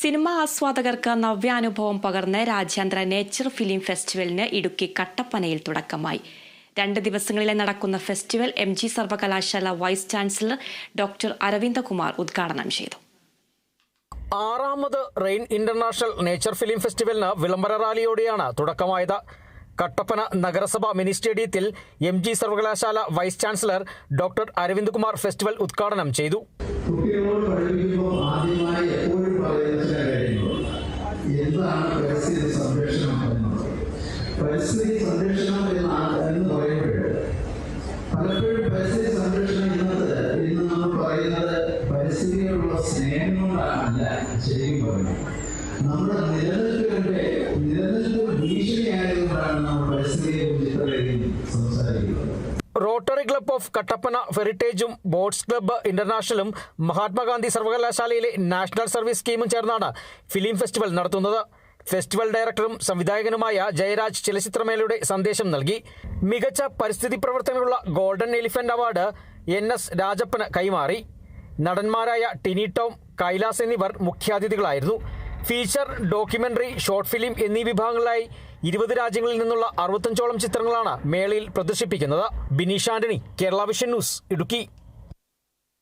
Cinema ആസ്വാദകർക്ക് നവ്യാനുഭവം പകർന്ന് രാജ്യാന്തര nature film ഫെസ്റ്റിവലിന് Idukki കട്ടപ്പനയിൽ തുടക്കമായി. രണ്ട് ദിവസങ്ങളിലെ നടക്കുന്ന ഫെസ്റ്റിവൽ എം ജി സർവകലാശാല വൈസ് ചാൻസലർ ഡോക്ടർ അരവിന്ദകുമാർ ഉദ്ഘാടനം ചെയ്തു. ആറാമത് റെയിൻ ഇന്റർനാഷണൽ നേച്ചർ ഫിലിം ഫെസ്റ്റിവലിന് വിളംബര റാലിയോടെയാണ് തുടക്കമായത്. കട്ടപ്പന നഗരസഭ മിനി സ്റ്റേഡിയത്തിൽ എം ജി സർവകലാശാല vice chancellor doctor Aravind Kumar festival ഉദ്ഘാടനം ചെയ്തു. എന്താണ് പരിസ്ഥിതി സംരക്ഷണം എന്നത് പരിസ്ഥിതി സംരക്ഷണം എന്നാണ് എന്ന് പറയുമ്പോൾ പലപ്പോഴും പരിസ്ഥിതി സംരക്ഷണം എന്നത് ഇന്ന് നമ്മൾ പറയുന്നത് പരിസ്ഥിതിയോടുള്ള സ്നേഹം കൊണ്ടല്ല ശരിക്കും പറയുന്നത്. നമ്മുടെ നിലനിൽപ്പിന്റെ നിലനിൽപ്പ് ഭീഷണിയായതുകൊണ്ടാണ് നമ്മൾ പരിസ്ഥിതിയെ കുറിച്ച് ഇത്രയധികം സംസാരിക്കുന്നത്. റോട്ടറി ക്ലബ് ഓഫ് കട്ടപ്പന ഹെറിറ്റേജും ബോട്ട്സ് ക്ലബ്ബ് ഇന്റർനാഷണലും മഹാത്മാഗാന്ധി സർവകലാശാലയിലെ നാഷണൽ സർവീസ് സ്കീമും ചേർന്നാണ് ഫിലിം ഫെസ്റ്റിവൽ നടത്തുന്നത്. ഫെസ്റ്റിവൽ ഡയറക്ടറും സംവിധായകനുമായ ജയരാജ് ചലച്ചിത്രമേളയുടെ സന്ദേശം നൽകി. മികച്ച പരിസ്ഥിതി പ്രവർത്തനങ്ങളുള്ള golden elephant award N S Rajappan കൈമാറി. നടന്മാരായ ടിനി ടോം കൈലാസ് എന്നിവർ മുഖ്യാതിഥികളായിരുന്നു. ഫീച്ചർ ഡോക്യുമെന്ററി ഷോർട്ട് ഫിലിം എന്നീ വിഭാഗങ്ങളിലായി ഇരുപത് രാജ്യങ്ങളിൽ നിന്നുള്ള അറുപത്തഞ്ചോളം ചിത്രങ്ങളാണ് മേളയിൽ പ്രദർശിപ്പിക്കുന്നത്. Bineesh Antony Kerala vision news Idukki.